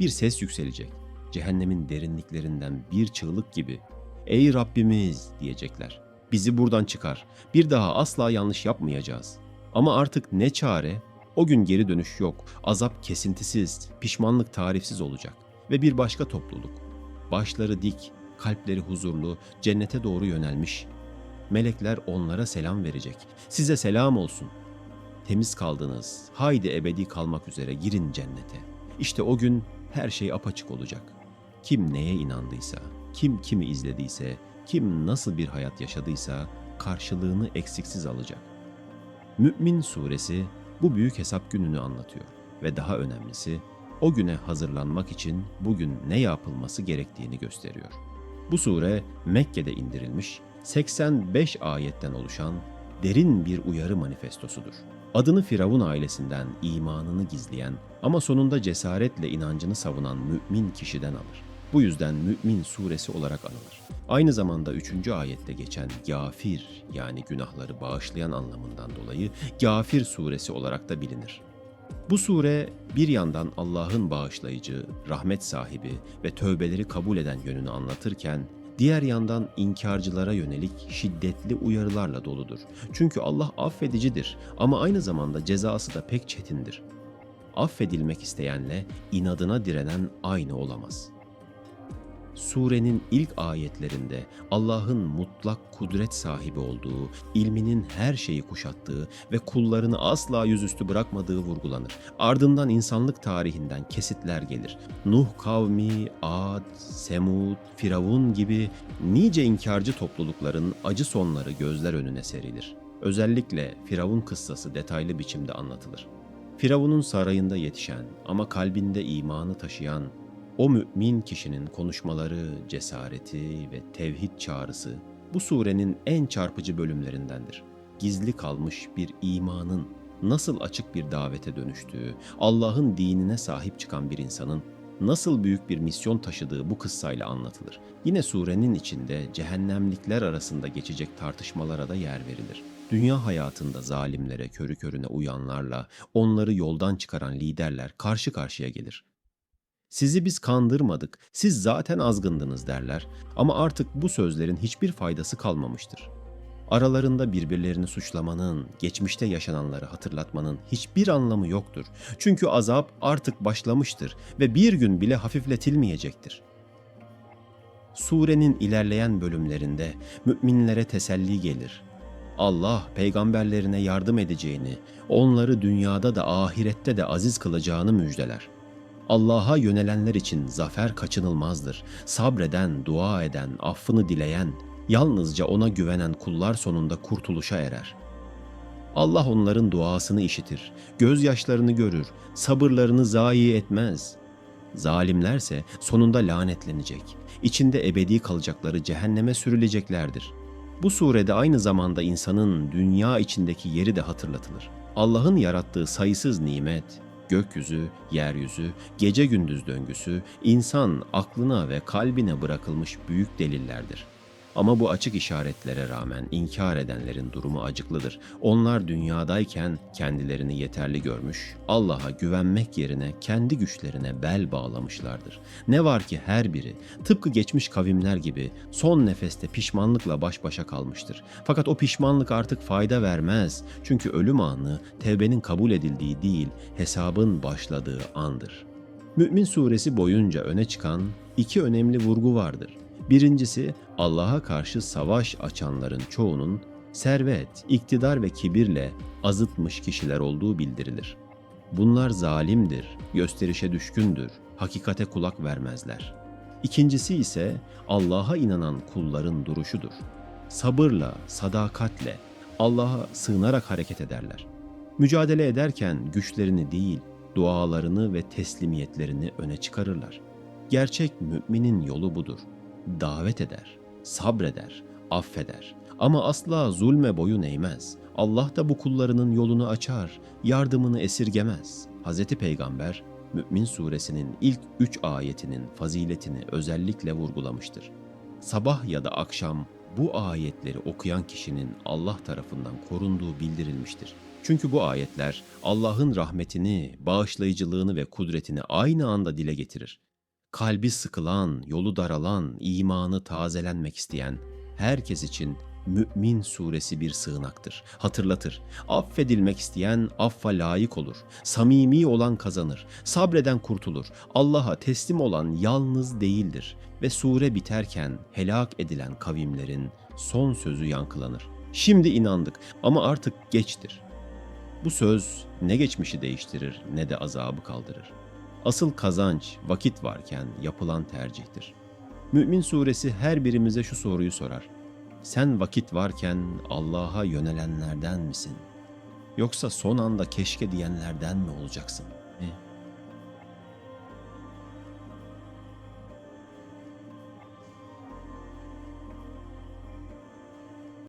bir ses yükselecek. Cehennemin derinliklerinden bir çığlık gibi "Ey Rabbimiz!" diyecekler. Bizi buradan çıkar. Bir daha asla yanlış yapmayacağız. Ama artık ne çare? O gün geri dönüş yok. Azap kesintisiz, pişmanlık tarifsiz olacak. Ve bir başka topluluk. Başları dik, kalpleri huzurlu, cennete doğru yönelmiş. Melekler onlara selam verecek. Size selam olsun. Temiz kaldınız. Haydi ebedi kalmak üzere girin cennete. İşte o gün her şey apaçık olacak. Kim neye inandıysa, kim kimi izlediyse, kim nasıl bir hayat yaşadıysa karşılığını eksiksiz alacak. Mü'min suresi bu büyük hesap gününü anlatıyor ve daha önemlisi o güne hazırlanmak için bugün ne yapılması gerektiğini gösteriyor. Bu sure Mekke'de indirilmiş 85 ayetten oluşan derin bir uyarı manifestosudur. Adını Firavun ailesinden imanını gizleyen ama sonunda cesaretle inancını savunan mümin kişiden alır. Bu yüzden Mü'min suresi olarak anılır. Aynı zamanda 3. ayette geçen Gafir yani günahları bağışlayan anlamından dolayı Gafir suresi olarak da bilinir. Bu sure bir yandan Allah'ın bağışlayıcı, rahmet sahibi ve tövbeleri kabul eden yönünü anlatırken diğer yandan inkarcılara yönelik şiddetli uyarılarla doludur. Çünkü Allah affedicidir ama aynı zamanda cezası da pek çetindir. Affedilmek isteyenle inadına direnen aynı olamaz.'' Surenin ilk ayetlerinde Allah'ın mutlak kudret sahibi olduğu, ilminin her şeyi kuşattığı ve kullarını asla yüzüstü bırakmadığı vurgulanır. Ardından insanlık tarihinden kesitler gelir. Nuh kavmi, Ad, Semud, Firavun gibi nice inkarcı toplulukların acı sonları gözler önüne serilir. Özellikle Firavun kıssası detaylı biçimde anlatılır. Firavun'un sarayında yetişen ama kalbinde imanı taşıyan o mümin kişinin konuşmaları, cesareti ve tevhid çağrısı bu surenin en çarpıcı bölümlerindendir. Gizli kalmış bir imanın nasıl açık bir davete dönüştüğü, Allah'ın dinine sahip çıkan bir insanın nasıl büyük bir misyon taşıdığı bu kıssayla anlatılır. Yine surenin içinde cehennemlikler arasında geçecek tartışmalara da yer verilir. Dünya hayatında zalimlere, körü körüne uyanlarla, onları yoldan çıkaran liderler karşı karşıya gelir. Sizi biz kandırmadık, siz zaten azgındınız derler ama artık bu sözlerin hiçbir faydası kalmamıştır. Aralarında birbirlerini suçlamanın, geçmişte yaşananları hatırlatmanın hiçbir anlamı yoktur. Çünkü azap artık başlamıştır ve bir gün bile hafifletilmeyecektir. Surenin ilerleyen bölümlerinde müminlere teselli gelir. Allah peygamberlerine yardım edeceğini, onları dünyada da ahirette de aziz kılacağını müjdeler. Allah'a yönelenler için zafer kaçınılmazdır. Sabreden, dua eden, affını dileyen, yalnızca ona güvenen kullar sonunda kurtuluşa erer. Allah onların duasını işitir, gözyaşlarını görür, sabırlarını zayi etmez. Zalimlerse sonunda lanetlenecek, içinde ebedi kalacakları cehenneme sürüleceklerdir. Bu surede aynı zamanda insanın dünya içindeki yeri de hatırlatılır. Allah'ın yarattığı sayısız nimet, gökyüzü, yeryüzü, gece gündüz döngüsü insan aklına ve kalbine bırakılmış büyük delillerdir. Ama bu açık işaretlere rağmen inkar edenlerin durumu acıklıdır. Onlar dünyadayken kendilerini yeterli görmüş, Allah'a güvenmek yerine kendi güçlerine bel bağlamışlardır. Ne var ki her biri tıpkı geçmiş kavimler gibi son nefeste pişmanlıkla baş başa kalmıştır. Fakat o pişmanlık artık fayda vermez. Çünkü ölüm anı tevbenin kabul edildiği değil, hesabın başladığı andır. Mü'min suresi boyunca öne çıkan iki önemli vurgu vardır. Birincisi Allah'a karşı savaş açanların çoğunun servet, iktidar ve kibirle azıtmış kişiler olduğu bildirilir. Bunlar zalimdir, gösterişe düşkündür, hakikate kulak vermezler. İkincisi ise Allah'a inanan kulların duruşudur. Sabırla, sadakatle, Allah'a sığınarak hareket ederler. Mücadele ederken güçlerini değil, dualarını ve teslimiyetlerini öne çıkarırlar. Gerçek müminin yolu budur. Davet eder, sabreder, affeder ama asla zulme boyun eğmez. Allah da bu kullarının yolunu açar, yardımını esirgemez. Hz. Peygamber, Mü'min suresinin ilk üç ayetinin faziletini özellikle vurgulamıştır. Sabah ya da akşam bu ayetleri okuyan kişinin Allah tarafından korunduğu bildirilmiştir. Çünkü bu ayetler Allah'ın rahmetini, bağışlayıcılığını ve kudretini aynı anda dile getirir. Kalbi sıkılan, yolu daralan, imanı tazelenmek isteyen herkes için Mü'min suresi bir sığınaktır. Hatırlatır. Affedilmek isteyen affa layık olur. Samimi olan kazanır. Sabreden kurtulur. Allah'a teslim olan yalnız değildir. Ve sure biterken helak edilen kavimlerin son sözü yankılanır. Şimdi inandık ama artık geçtir. Bu söz ne geçmişi değiştirir ne de azabı kaldırır. Asıl kazanç vakit varken yapılan tercihtir. Mü'min suresi her birimize şu soruyu sorar. Sen vakit varken Allah'a yönelenlerden misin? Yoksa son anda keşke diyenlerden mi olacaksın?